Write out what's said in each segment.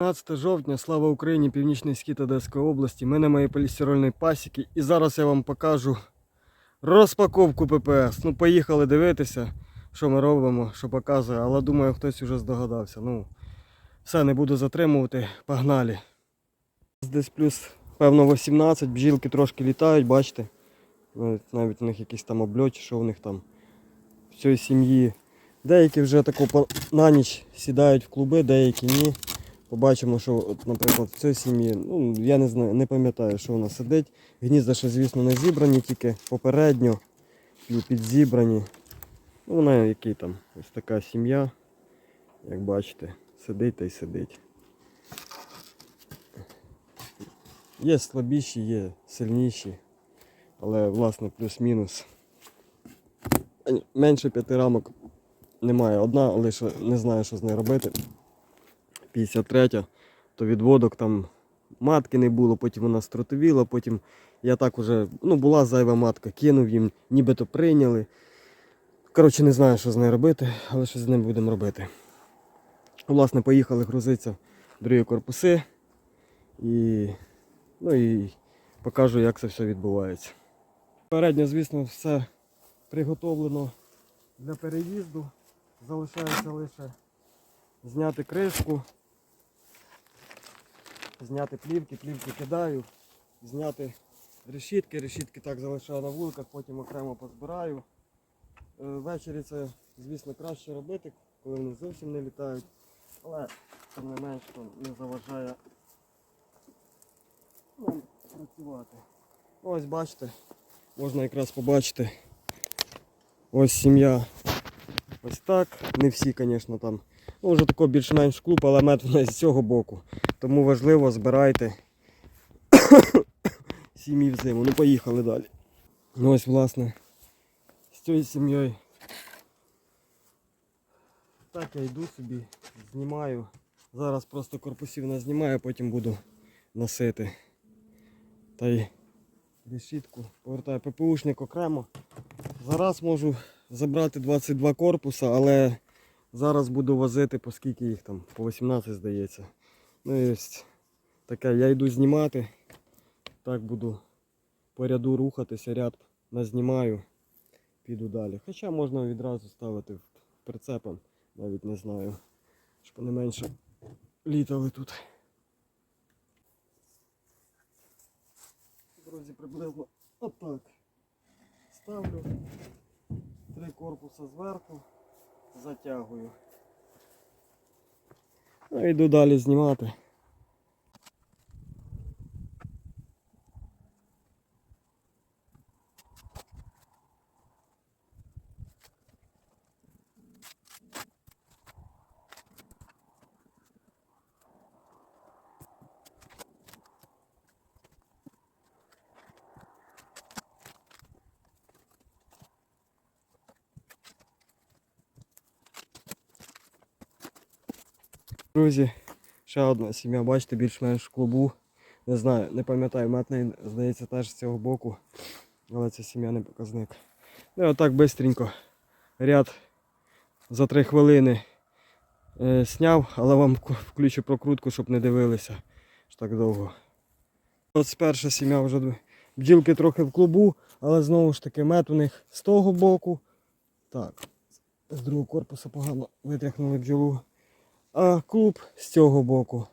15 жовтня, слава Україні, Північний Схід Одеської області. Ми на моїй полістирольній пасіки. І зараз я вам покажу розпаковку ППС. Ну, поїхали дивитися, що ми робимо, що показує. Але думаю, хтось вже здогадався. Ну, все, не буду затримувати. Погнали. Десь плюс, певно, 18, бджілки трошки літають, бачите. Навіть, навіть у них якісь там обльоті, що у них там в цій сім'ї. Деякі вже тако по- на ніч сідають в клуби, деякі ні. Побачимо, що, от, наприклад, в цій сім'ї, ну, я не знаю, не пам'ятаю, що вона сидить. Гнізда ще, звісно, не зібрані, тільки попередньо підзібрані. Ну, вона який там, ось така сім'я, як бачите, сидить та й сидить. Є слабіші, є сильніші, але власне плюс-мінус. Менше п'яти рамок немає. Одна, лише не знаю, що з нею робити. 53, то відводок там матки не було, потім вона стротовіла, потім я так уже, ну була зайва матка, кинув їм, нібито прийняли. Коротше, не знаю, що з нею робити, але що з ним будемо робити. Власне, поїхали грузитися в другі корпуси і, ну, і покажу, як це все відбувається. Передньо, звісно, все приготовлено для переїзду. Залишається лише зняти кришку, зняти плівки, плівки кидаю, зняти решітки, решітки так залишаю на вуликах, потім окремо позбираю. Е, Ввечері це, звісно, краще робити, коли вони зовсім не літають, але тим не менш то не заважає нам працювати. Ось бачите, можна якраз побачити. Ось сім'я. Ось так. Не всі, звісно, там. Ну, вже тако більш-менш клуб, але мед з цього боку. Тому важливо збирайте сім'ї в зиму. Ну поїхали далі. Ну ось, власне, з цією сім'єю. Так я йду собі, знімаю. Зараз просто корпусів назнімаю, потім буду носити. Та й решітку повертаю ППУшник окремо. Зараз можу забрати 22 корпуса, але зараз буду возити, по скільки їх там, по 18 здається. Ну і ось я йду знімати. Так буду по ряду рухатися, ряд назнімаю, піду далі. Хоча можна відразу ставити прицепом, навіть не знаю, щоб вони менше літали тут. Друзі, приблизно отак. Ставлю три корпуса зверху, затягую. Ну, йду далі знімати. Друзі, ще одна сім'я, бачите, більш-менш в клубу. Не знаю, не пам'ятаю, метний, здається, теж з цього боку. Але це сім'я не показник. Ну і отак швидко ряд за 3 хвилини е, сняв, але вам включу прокрутку, щоб не дивилися ж так довго. От перша сім'я вже бджілки трохи в клубу, але знову ж таки мед у них з того боку. Так, з другого корпусу погано витряхнули бджолу. А клуб з цього боку.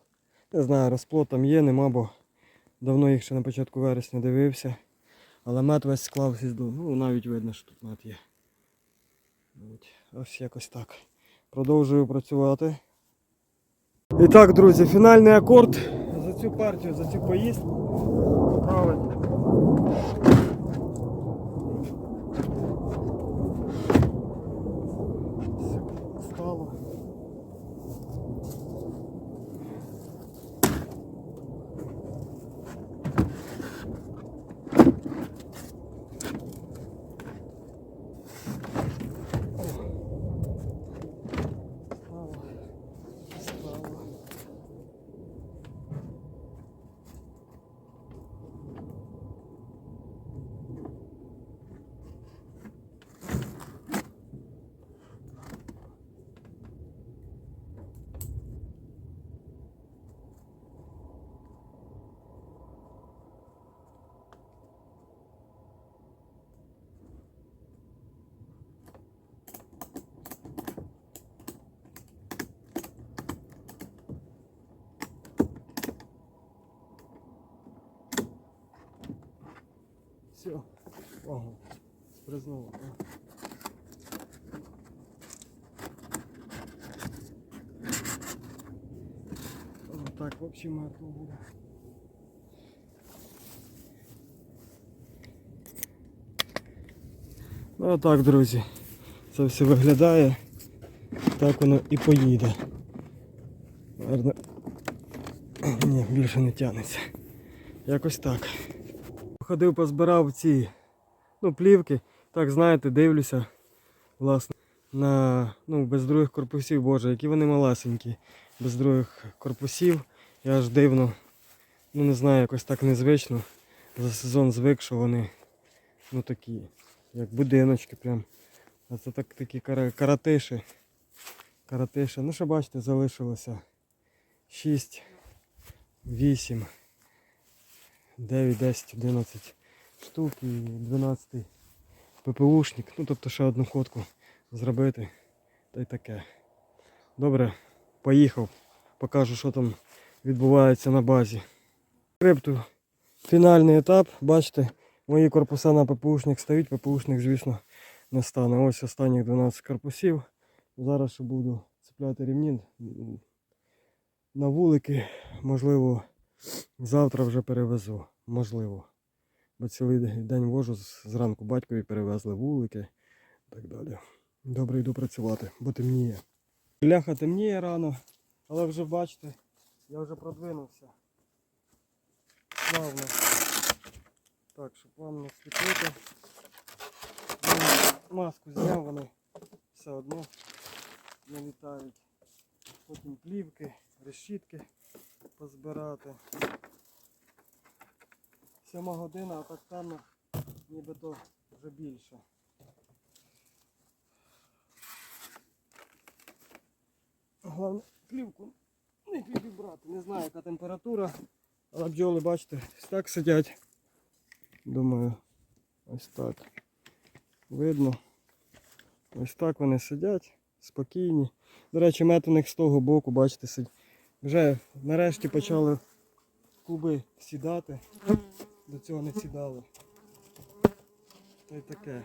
Не знаю, розплод там є, нема, бо давно їх ще на початку вересня дивився. Але мед весь склався з. Ну навіть видно, що тут мед є. Ось якось так. Продовжую працювати. І так, друзі, фінальний акорд за цю партію, за цю поїздку. Правильно. Все. Ого. Спризнуло. Так, в общем, мертво буде. Ну а так, друзі. Це все виглядає. Так воно і поїде. Гарно. Ні, більше не тягнеться. Якось так. Ходив, позбирав ці ну, плівки. Так, знаєте, дивлюся, власне, на ну, без других корпусів, боже, які вони малесенькі. Без других корпусів. Я аж дивно, ну не знаю, якось так незвично. За сезон звик, що вони ну такі, як будиночки прям. А це так такі каратиші. Каратиші. Ну що бачите, залишилося 6, 8, 9, 10, 11 штук і 12 ППУшник. Ну тобто ще одну ходку зробити. Та й таке. Добре, поїхав. Покажу, що там відбувається на базі. Крипту фінальний етап. Бачите, мої корпуса на ППУшник стоїть, ППУшник, звісно, не стане. Ось останніх 12 корпусів. Зараз буду цепляти рівні на вулики. Можливо, завтра вже перевезу. Можливо. Бо цілий день вожу зранку батькові перевезли вулики і так далі. Добре йду працювати, бо темніє. Ляха темніє рано, але вже бачите, я вже продвинувся. Плавно. Так, щоб вам не світлити. Ну, Маску зняв, вони все одно налітають. Потім плівки, решітки позбирати. Сьома година, а так темно, нібито вже більше. Головне плівку не підібрати. Не знаю, яка температура, але бджоли, бачите, ось так сидять. Думаю, ось так. Видно. Ось так вони сидять, спокійні. До речі, мед у них з того боку, бачите, сидять. Вже нарешті почали куби сідати. До цього не сідали. Та й таке.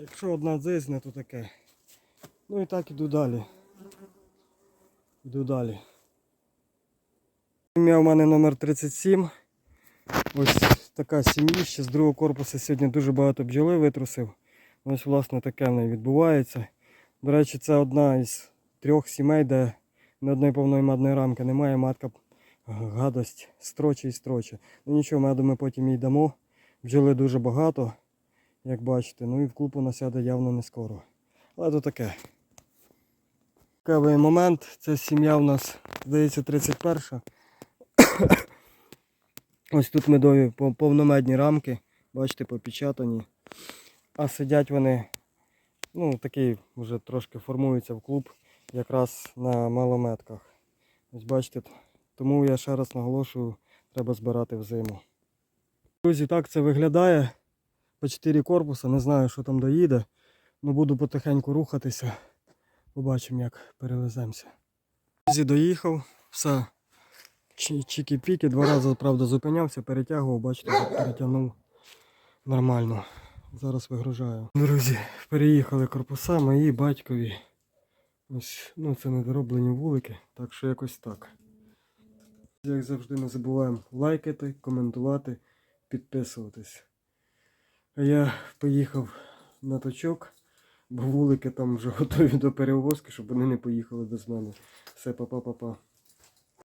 Якщо одна дзизне, то таке. Ну і так іду далі. Іду далі. Сім'я у мене номер 37. Ось така сім'їща з другого корпусу сьогодні дуже багато бджоли витрусив. Ось власне таке в неї відбувається. До речі, це одна із трьох сімей, де ні одної повної медної рамки немає. Матка гадость строче і строче. Ну нічого, меду ми потім їй дамо. Бджоли дуже багато, як бачите. Ну і в клуб вона сяде явно не скоро. Але то таке. Цікавий момент. Це сім'я у нас, здається, 31. Ось тут медові повномедні рамки, бачите, попечатані. А сидять вони, ну, такий вже трошки формуються в клуб, якраз на малометках. Ось бачите, тому я ще раз наголошую, треба збирати взиму. Друзі, так це виглядає. По 4 корпуси, не знаю, що там доїде. Ну буду потихеньку рухатися. Побачимо, як перевеземося. Друзі, доїхав, все. Чі- Чікі-піки, два рази, правда, зупинявся, перетягував, бачите, перетягнув нормально. Зараз вигружаю. Друзі, переїхали корпуса мої батькові. Ось, ну це недороблені вулики, так що якось так. Як завжди, не забуваємо лайкати, коментувати, підписуватись. А я поїхав на точок, бо вулики там вже готові до перевозки, щоб вони не поїхали без мене. Все, па-па-па-па.